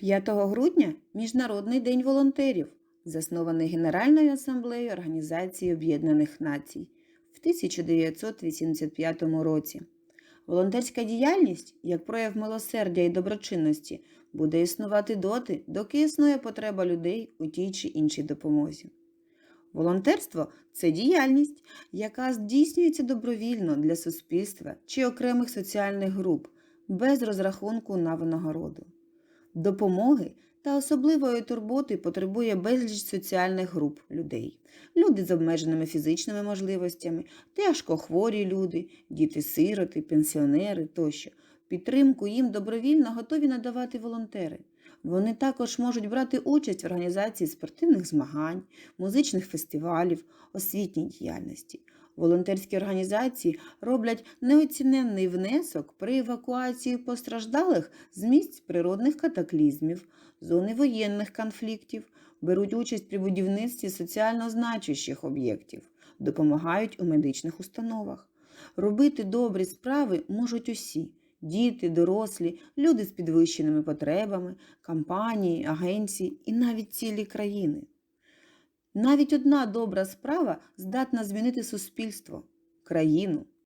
5 грудня Міжнародний день волонтерів, заснований Генеральною асамблеєю Організації Об'єднаних Націй в 1985 році. Волонтерська діяльність, як прояв милосердя і доброчинності, буде існувати доти, доки існує потреба людей у тій чи іншій допомозі. Волонтерство це діяльність, яка здійснюється добровільно для суспільства чи окремих соціальних груп без розрахунку на винагороду. Допомоги та особливої турботи потребує безліч соціальних груп людей. Люди з обмеженими фізичними можливостями, тяжко хворі люди, діти-сироти, пенсіонери тощо. Підтримку їм добровільно готові надавати волонтери. Вони також можуть брати участь в організації спортивних змагань, музичних фестивалів, освітній діяльності. Волонтерські організації роблять неоціненний внесок при евакуації постраждалих з місць природних катаклізмів, зони воєнних конфліктів, беруть участь при будівництві соціально значущих об'єктів, допомагають у медичних установах. Робити добрі справи можуть усі діти, дорослі, люди з підвищеними потребами, компанії, агенції і навіть цілі країни. Навіть одна добра справа здатна змінити суспільство, країну